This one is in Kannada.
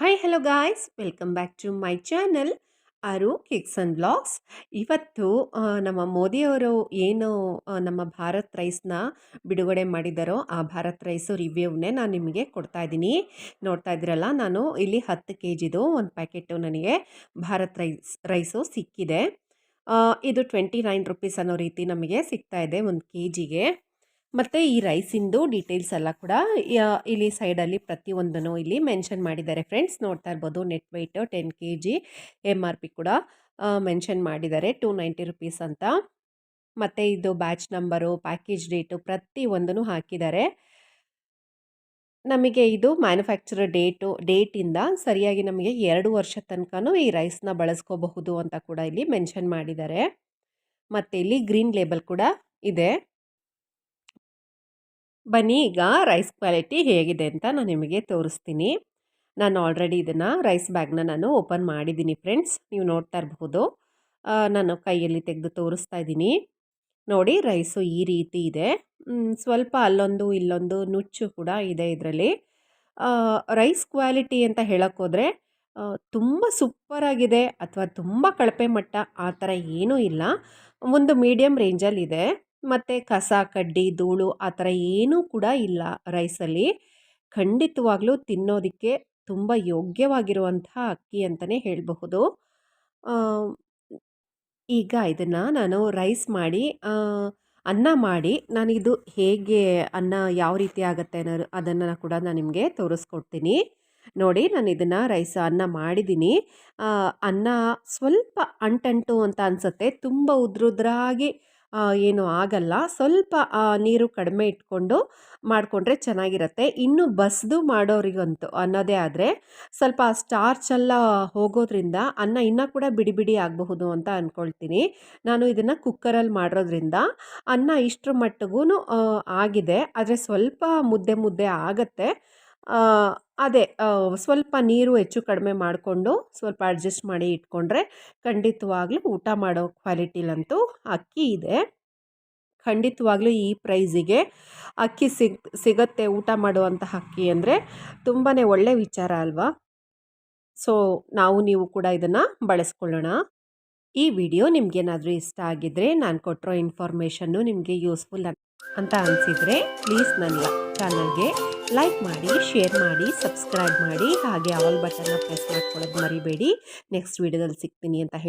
Hi hello guys welcome back to my channel ಆರು ಕಿಕ್ಸ್ ಅಂಡ್ ಬ್ಲಾಗ್ಸ್ ಇವತ್ತು ನಮ್ಮ ಮೋದಿಯವರು ಏನು ನಮ್ಮ ಭಾರತ್ ರೈಸ್ನ ಬಿಡುಗಡೆ ಮಾಡಿದ್ದಾರೋ ಆ ಭಾರತ್ ರೈಸು ರಿವ್ಯೂವ್ನೇ ನಾನು ನಿಮಗೆ ಕೊಡ್ತಾ ಇದ್ದೀನಿ. ನೋಡ್ತಾ ಇದ್ದೀರಲ್ಲ, ನಾನು ಇಲ್ಲಿ ಹತ್ತು ಕೆ ಜಿದು ಒಂದು ಪ್ಯಾಕೆಟು ನನಗೆ ಭಾರತ್ ರೈಸ್, ರೈಸು ಸಿಕ್ಕಿದೆ. ಇದು ಟ್ವೆಂಟಿ ನೈನ್ ರುಪೀಸ್ ಅನ್ನೋ ರೀತಿ ನಮಗೆ ಸಿಗ್ತಾ ಇದೆ ಒಂದು ಕೆ ಜಿಗೆ ಮತ್ತು ಈ ರೈಸಿಂದು ಡೀಟೇಲ್ಸ್ ಎಲ್ಲ ಕೂಡ ಇಲ್ಲಿ ಸೈಡಲ್ಲಿ ಪ್ರತಿಯೊಂದನ್ನು ಇಲ್ಲಿ ಮೆನ್ಷನ್ ಮಾಡಿದ್ದಾರೆ ಫ್ರೆಂಡ್ಸ್ ನೋಡ್ತಾ ಇರ್ಬೋದು net weight ten K G M R P ಕೂಡ ಮೆನ್ಷನ್ ಮಾಡಿದ್ದಾರೆ ಟೂ ನೈಂಟಿ ರುಪೀಸ್ ಅಂತ. ಮತ್ತು ಇದು ಬ್ಯಾಚ್ ನಂಬರು ಪ್ಯಾಕೇಜ್ ಡೇಟು ಪ್ರತಿಯೊಂದನ್ನು ಹಾಕಿದ್ದಾರೆ. ನಮಗೆ ಇದು ಮ್ಯಾನುಫ್ಯಾಕ್ಚರ್ ಡೇಟು ಡೇಟಿಂದ ಸರಿಯಾಗಿ ನಮಗೆ ಎರಡು ವರ್ಷ ತನಕನೂ ಈ ರೈಸ್ನ ಬಳಸ್ಕೋಬಹುದು ಅಂತ ಕೂಡ ಇಲ್ಲಿ ಮೆನ್ಷನ್ ಮಾಡಿದ್ದಾರೆ. ಮತ್ತು ಇಲ್ಲಿ ಗ್ರೀನ್ ಲೇಬಲ್ ಕೂಡ ಇದೆ. ಬನ್ನಿ, ಈಗ ರೈಸ್ ಕ್ವಾಲಿಟಿ ಹೇಗಿದೆ ಅಂತ ನಾನು ನಿಮಗೆ ತೋರಿಸ್ತೀನಿ. ನಾನು ಆಲ್ರೆಡಿ ಇದನ್ನು ರೈಸ್ ಬ್ಯಾಗ್ನ ನಾನು ಓಪನ್ ಮಾಡಿದ್ದೀನಿ ಫ್ರೆಂಡ್ಸ್ ನೀವು ನೋಡ್ತಾ ಇರಬಹುದು ನಾನು ಕೈಯಲ್ಲಿ ತೆಗೆದು ತೋರಿಸ್ತಾ ಇದ್ದೀನಿ. ನೋಡಿ ರೈಸು ಈ ರೀತಿ ಇದೆ. ಸ್ವಲ್ಪ ಅಲ್ಲೊಂದು, ಇಲ್ಲೊಂದು ನುಚ್ಚು ಕೂಡ ಇದೆ ಇದರಲ್ಲಿ. ರೈಸ್ ಕ್ವಾಲಿಟಿ ಅಂತ ಹೇಳೋಕ್ಕೋದ್ರೆ ತುಂಬ ಸೂಪರಾಗಿದೆ ಅಥವಾ ತುಂಬ ಕಳಪೆ ಮಟ್ಟ ಆ ಥರ ಏನೂ ಇಲ್ಲ. ಒಂದು ಮೀಡಿಯಮ್ ರೇಂಜಲ್ಲಿದೆ ಮತ್ತು ಕಸ, ಕಡ್ಡಿ, ಧೂಳು ಆ ಥರ ಏನೂ ಕೂಡ ಇಲ್ಲ ರೈಸಲ್ಲಿ. ಖಂಡಿತವಾಗಲೂ ತಿನ್ನೋದಕ್ಕೆ ತುಂಬ ಯೋಗ್ಯವಾಗಿರುವಂಥ ಅಕ್ಕಿ ಅಂತಲೇ ಹೇಳಬಹುದು. ಈಗ ಇದನ್ನು ನಾನು ರೈಸ್ ಮಾಡಿ ಅನ್ನ ಮಾಡಿ ನಾನಿದು ಹೇಗೆ ಅನ್ನ ಯಾವ ರೀತಿ ಆಗುತ್ತೆ ಅನ್ನೋ ಅದನ್ನು ಕೂಡ ನಾನು ನಿಮಗೆ ತೋರಿಸ್ಕೊಡ್ತೀನಿ. ನೋಡಿ ನಾನು ಇದನ್ನು ರೈಸ್ ಅನ್ನ ಮಾಡಿದ್ದೀನಿ. ಅನ್ನ ಸ್ವಲ್ಪ ಅಂಟಂಟು ಅಂತ ಅನಿಸುತ್ತೆ. ತುಂಬ ಉದ್ರುದ್ರಾಗಿ ಏನು ಆಗಲ್ಲ. ಸ್ವಲ್ಪ ನೀರು ಕಡಿಮೆ ಇಟ್ಕೊಂಡು ಮಾಡಿಕೊಂಡ್ರೆ ಚೆನ್ನಾಗಿರುತ್ತೆ. ಇನ್ನು ಬಸ್ದು ಮಾಡೋರಿಗಂತೂ ಅನ್ನೋದೇ ಆದರೆ, ಸ್ವಲ್ಪ ಸ್ಟಾರ್ಚ್ ಎಲ್ಲ ಹೋಗೋದ್ರಿಂದ ಅನ್ನ ಇನ್ನೂ ಕೂಡ ಬಿಡಿ ಬಿಡಿ ಆಗಬಹುದು ಅಂತ ಅಂದ್ಕೊಳ್ತೀನಿ ನಾನು ಇದನ್ನು ಕುಕ್ಕರಲ್ಲಿ ಮಾಡೋದ್ರಿಂದ ಅನ್ನ ಇಷ್ಟರ ಮಟ್ಟಿಗೂ ಆಗಿದೆ. ಆದರೆ ಸ್ವಲ್ಪ ಮುದ್ದೆ ಮುದ್ದೆ ಆಗುತ್ತೆ. ಅದೇ ಸ್ವಲ್ಪ ನೀರು ಹೆಚ್ಚು ಕಡಿಮೆ ಮಾಡಿಕೊಂಡು ಸ್ವಲ್ಪ ಅಡ್ಜಸ್ಟ್ ಮಾಡಿ ಇಟ್ಕೊಂಡ್ರೆ ಖಂಡಿತವಾಗ್ಲೂ ಊಟ ಮಾಡೋ ಕ್ವಾಲಿಟಿಲಂತೂ ಅಕ್ಕಿ ಇದೆ. ಖಂಡಿತವಾಗ್ಲೂ ಈ ಪ್ರೈಸಿಗೆ ಅಕ್ಕಿ ಸಿಗ್, ಸಿಗತ್ತೆ ಊಟ ಮಾಡುವಂತಹ ಅಕ್ಕಿ ಅಂದರೆ ತುಂಬಾ ಒಳ್ಳೆ ವಿಚಾರ ಅಲ್ವಾ? ಸೊ, ನಾವು ನೀವು ಕೂಡ ಇದನ್ನು ಬಳಸ್ಕೊಳ್ಳೋಣ. ಈ ವಿಡಿಯೋ ನಿಮಗೇನಾದರೂ ಇಷ್ಟ ಆಗಿದ್ದರೆ ನಾನು ಕೊಟ್ಟಿರೋ ಇನ್ಫಾರ್ಮೇಷನ್ನು ನಿಮಗೆ ಯೂಸ್ಫುಲ್ ಅಂತ ಅನಿಸಿದರೆ ಪ್ಲೀಸ್ ನನ್ನ ಚಾನಲ್ಗೆ ಲೈಕ್ ಮಾಡಿ ಶೇರ್ ಮಾಡಿ ಸಬ್ಸ್ಕ್ರೈಬ್ ಮಾಡಿ, ಹಾಗೆ ಆಲ್ ಬಟನ್ನ ಪ್ರೆಸ್ ಮಾಡ್ಕೊಳ್ಳೋದು ಮರಿಬೇಡಿ. ನೆಕ್ಸ್ಟ್ ವಿಡಿಯೋದಲ್ಲಿ ಸಿಗ್ತೀನಿ ಅಂತ ಹೇಳಿ